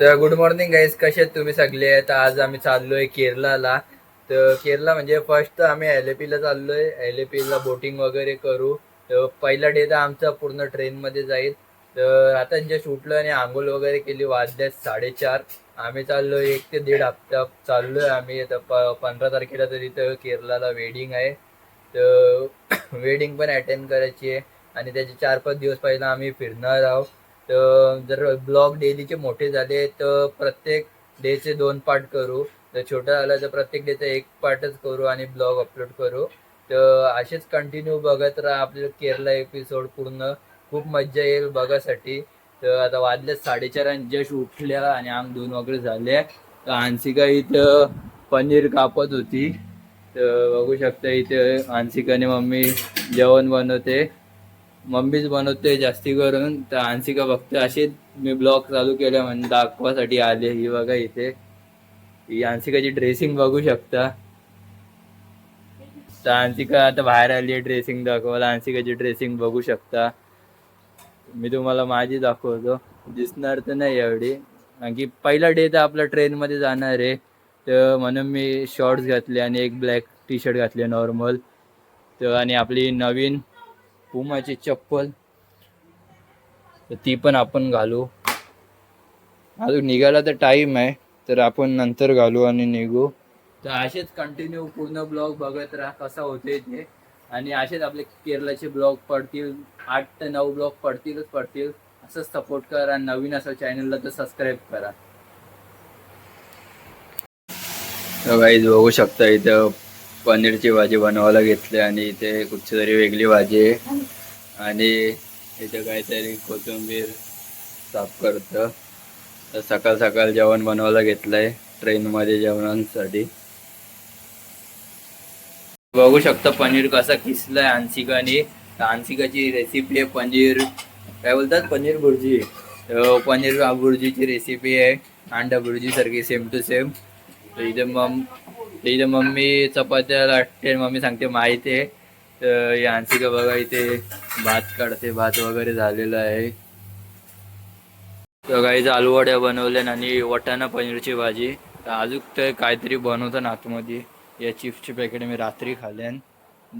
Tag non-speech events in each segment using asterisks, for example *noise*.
तर good morning guys कसे आहेत तुम्ही सगळे? तर आज आम्ही चाललोय केरलाला तर केरला म्हणजे फर्स्ट आम्ही एल ला चाललोय. एल ला बोटिंग वगैरे करू. तर पहिला डे तर आमचा पूर्ण ट्रेनमध्ये जाईल. तर आता जस्ट उठलो आणि आंघोळ वगैरे केली. वाजल्यात साडेचार. आम्ही चाललोय एक ते दीड हप्ता चाललोय आम्ही. आता प पंधरा तारखेला तरी तर केरलाला वेडिंग आहे. तर *coughs* वेडिंग पण अटेंड करायची आहे. आणि त्याचे चार पाच दिवस पहिला आम्ही फिरणार आहोत. तर जर ब्लॉग डेलीचे मोठे झाले तर प्रत्येक डेचे दोन पार्ट करू. तर छोटा झाला तर प्रत्येक डेचा एक पार्टच करू आणि ब्लॉग अपलोड करू. तर असेच कंटिन्यू बघत राहा. आपल्या केरला एपिसोड पूर्ण खूप मज्जा येईल बघासाठी. तर आता वाजले साडेचार आणि जस्ट उठल्या आणि आम दोन वगैरे झाले. तर हांसिका इथं पनीर कापत होती. तर बघू शकता इथे आंशिकाने मम्मी जेवण बनवते. मम्मीच बनवते जास्ती करून. तर आंशिका बघते अशीच मी ब्लॉग चालू केले म्हणजे दाखवासाठी आले. ही बघा इथे. ही आंशिकाची ड्रेसिंग बघू शकता. तर आंशिका आता बाहेर आली आहे ड्रेसिंग दाखवायला. आंशिकाची ड्रेसिंग बघू शकता. मी तुम्हाला माझी दाखवतो. दिसणार तर नाही एवढी. कारण की पहिला डे तर आपला ट्रेनमध्ये जाणार आहे. तर म्हणून मी शॉर्ट्स घातले आणि एक ब्लॅक टी शर्ट घातले नॉर्मल तर आणि आपली नवीन पुमाची चप्पल. तर ती पण आपण घालू. अजून निघायला तर टाईम आहे तर आपण नंतर घालू आणि निघू. तर असेच कंटिन्यू पूर्ण ब्लॉग बघत राहा कसा होते ते. आणि असेच आपले केरळाचे ब्लॉग पडतील आठ ते नऊ ब्लॉग पडतीलच पडतील. असंच सपोर्ट करा आणि नवीन असेल चॅनलला तर सबस्क्राईब करा. बघू शकता इथं पनीरची भाजी बनवायला घेतली आणि इथे कुठची तरी वेगळी भाजी आहे. आणि इथे काहीतरी कोथिंबीर साफ करतं. तर सकाळ सकाळ जेवण बनवायला घेतलंय ट्रेनमध्ये जेवणांसाठी. बघू शकता पनीर कसा किसलाय आंशिकाने. तर आंशिकाची रेसिपी आहे पनीर. काय बोलतात? पनीर भुर्जी पनीर भुर्जीची रेसिपी आहे. अंडा भुर्जीसारखी सेम टू सेम तर इथे मग इथे मम्मी चपात्या लाटते मम्मी सांगते माहिती आहे तर यांची का बघा इथे भात काढते भात वगैरे झालेला आहे. तर काही आलूवड्या बनवल्या आणि वटाणा पनीरची भाजी. तर अजून तर काहीतरी बनवतं ना आतमध्ये. या चिप्सचे पॅकेट मी रात्री खाल्यान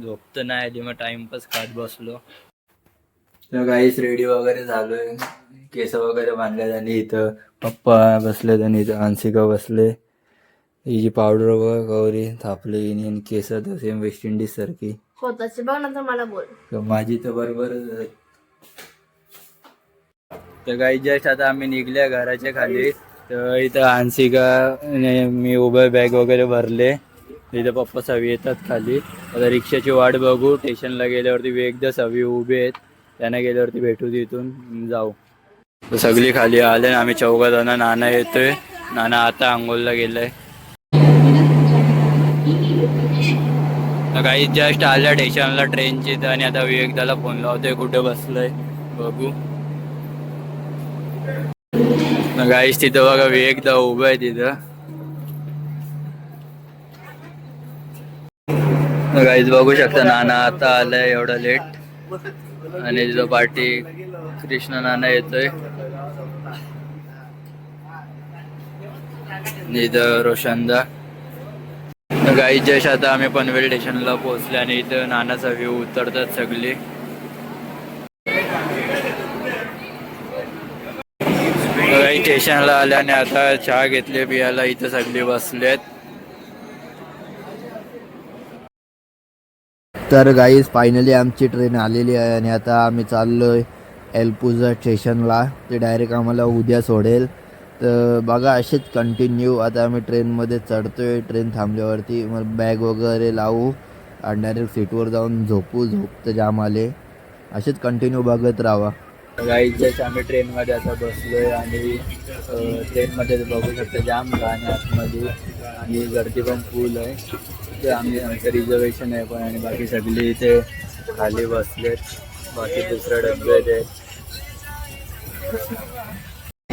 झोपतं नाही आली मग टाइमपास खात बसलो. तर काहीच रेडी वगैरे झालोय. केस वगैरे बांधले आणि इथं पप्पा बसले आणि इथं आंशिका बसले. ही जी पावडर वगैरे गौरी थापली आणि केस सेम वेस्ट इंडिज सारखी. स्वतःचे बघ नंतर मला बोल. तर माझी तर बरोबरच आहे. तर काही जस्ट आता आम्ही निघल्या घराच्या खाली. तर इथं आणि मी उभे बॅग वगैरे भरले. इथं पप्पा सवी येतात खाली. आता रिक्षाची वाट बघू. स्टेशनला गेल्यावरती एकदा सवी उभे आहेत. त्यांना गेल्यावरती भेटू तिथून जाऊ. तर सगळी खाली आले आम्ही चौघा जण नाना येतोय. नाना आता आंघोलला गेलाय. तर काही जस्ट आल्या स्टेशनला ट्रेनची तर आणि आता विवेकदाला फोन लावतोय कुठे बसलोय बघू. गाईस तिथं बघा विवेकदा उभं आहे तिथं. गाईस बघू शकता नाना आता आलाय एवढा लेट आणि तिथं पाठी कृष्ण नाना येतोय. आणि इथं रोशनदा गाई जश आता आम्ही पनवेल स्टेशनला पोहोचले आणि इथं नानाचा व्ह्यू उतरतात सगळे. गाई स्टेशनला आल्याने आता चहा घेतले पियाला इथं सगळे बसलेत. तर गाईज फायनली आमची ट्रेन आलेली आहे आणि आता आम्ही चाललोय एलपुझा स्टेशनला ते डायरेक्ट आम्हाला उद्या सोडेल. तर बघा असेच कंटिन्यू आता आम्ही ट्रेनमध्ये चढतोय. ट्रेन थांबल्यावरती मग बॅग वगैरे लावू. आणि डायरेक्ट सीटवर जाऊन झोपू. झोप तर जाम आले. असेच कंटिन्यू बघत राहा. गाई आम्ही ट्रेनमध्ये आता बसलोय आणि ट्रेनमध्ये बघू शकतो जाम घाण आतमध्ये आणि गर्दी पण फुल आहे. ते आम्ही आमचं रिझर्वेशन आहे पण आणि बाकी सगळे इथे खाली बसलेत. बाकी दुसऱ्या डब्यात आहेत.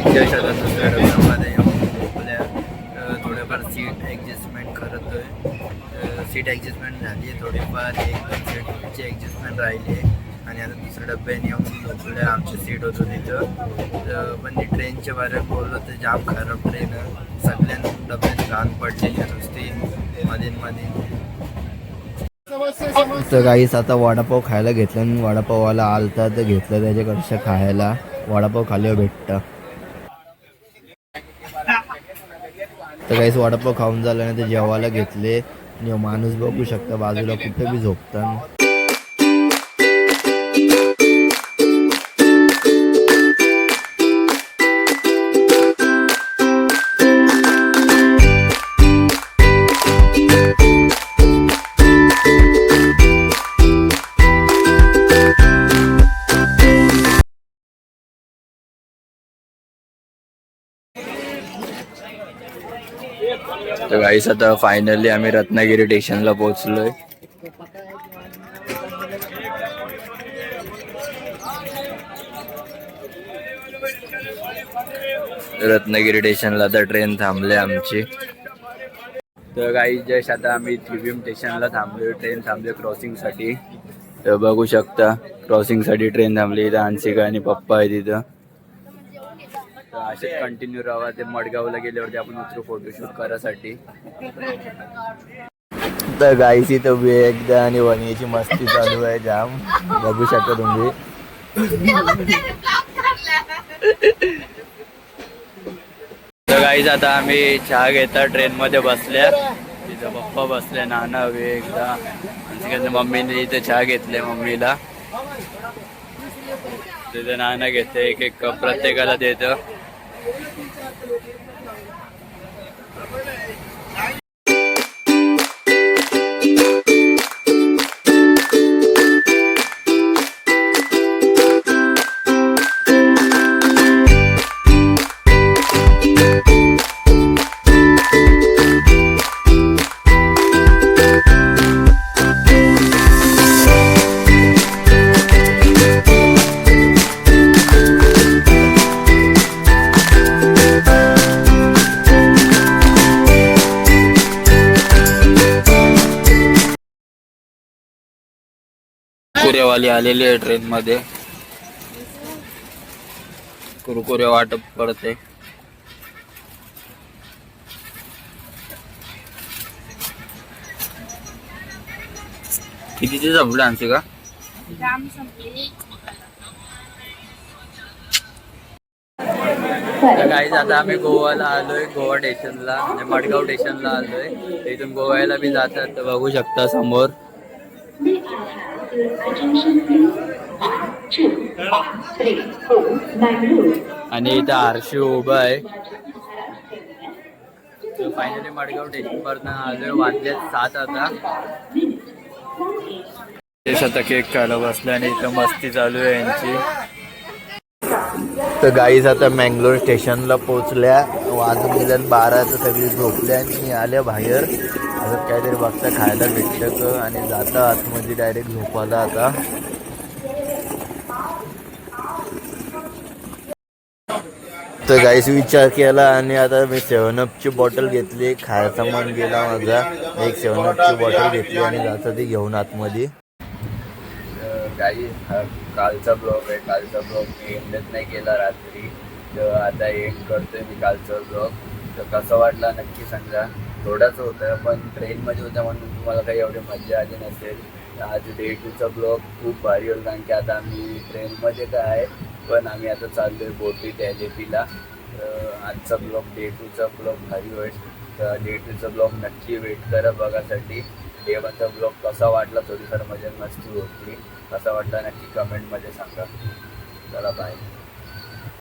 जस्ट आता दुसऱ्या डब्यामध्ये येऊन झोपल्या थोडंफार सीट ॲडजस्टमेंट आहे सीट ॲडजस्टमेंट झाली आहे थोडीफार एक दोन सीटची ॲडजस्टमेंट राहिली आहे आणि आता दुसऱ्या डब्याने येऊन झोपले आमची सीट होतो तिथं. पण ती ट्रेनच्या बारे बोललं तर जाम खराब ट्रेन सगळ्यांना डब्यात घाण पडलेली नुसती मध्ये मध्ये तर काहीच आता वडापाव खायला घेतलं आणि वडापाववाला आलता तर घेतलं त्याच्याकडच्या खायला. वडापाव खाल्यावर भेटतं. तर काहीच वडापाव खाऊन झालं नाही ते जेवायला घेतले. आणि माणूस बघू शकता बाजूला कुठे बी झोपतात तर गाईस आता फायनली आम्ही रत्नागिरी स्टेशनला पोहोचलोय. रत्नागिरी स्टेशनला आता ट्रेन थांबले आमची. तर काही जस्ट आता आम्ही त्रिभीम स्टेशनला थांबलोय. ट्रेन थांबले क्रॉसिंगसाठी तर बघू शकता क्रॉसिंगसाठी ट्रेन थांबली. इथं अन्सिका आणि पप्पा आहे तिथं तर असेच कंटिन्यू राहा ते मडगावला गेल्यावरती आपण उतरू फोटोशूट करासाठी तर गाईस इथं वेगदा आणि वणीची मस्ती चालू आहे जाम. बघू शकता तुम्ही. तर गाईज आता आम्ही चहा घेता ट्रेन मध्ये बसल्या. तिथं पप्पा बसले नाना हवे एकदा. मम्मीने इथे चहा घेतले मम्मीला. तिथे नाना घेते एक एक कप प्रत्येकाला देतं. कुरकुरेवाली आलेली आहे ट्रेन मध्ये. कुरकुरे वाटप करते कितीची संपलं आणते का? काही आता आम्ही गोवाला आलोय गोवा स्टेशनला म्हणजे मडगाव स्टेशनला आलोय. इथून गोव्याला बी जातात तर बघू शकता समोर. आणि इथं आरशी उभा आहे फायनली मडगाव स्टेशन वरनं आलोय वाजले सात आता. देश आता केक खायला बसले आणि इथं मस्ती चालू आहे यांची. तर गाईज आता मँगलोर स्टेशनला पोहोचल्या. वाजून गेल्या बारा तर सगळी झोपल्या आणि आल्या बाहेर. आता काहीतरी बघता खायला भेटतं का? आणि जाता आतमध्ये डायरेक्ट झोपायला आता. तर गाईस विचार केला आणि आता मी सेवन अपची बॉटल घेतली. खायचा मन गेला माझा. एक सेवन अपची बॉटल घेतली आणि जाता ती घेऊन आतमध्ये. काही हा कालचा ब्लॉग आहे. कालचा ब्लॉग मी एंडच नाही केला रात्री. तर आता एंड करतोय मी कालचा ब्लॉग तर कसं वाटला नक्की सांगा. थोडाच होतं पण ट्रेनमध्ये होतं म्हणून तुम्हाला काही एवढी मजा आली नसेल. आज डे टूचा ब्लॉग खूप भारी होईल कारण की आता आम्ही ट्रेनमध्ये काय आहे पण आम्ही आता चाललोय बोटी टॅलेपीला तर आजचा ब्लॉग डे टूचा ब्लॉग भारी होईल. तर डे टूचा ब्लॉग नक्की वेट करा बघासाठी. डे वनचा ब्लॉग कसा वाटला थोडीफार मजा मस्ती होती. कसा वाटला नक्की कमेंटमध्ये सांगा. चला बाय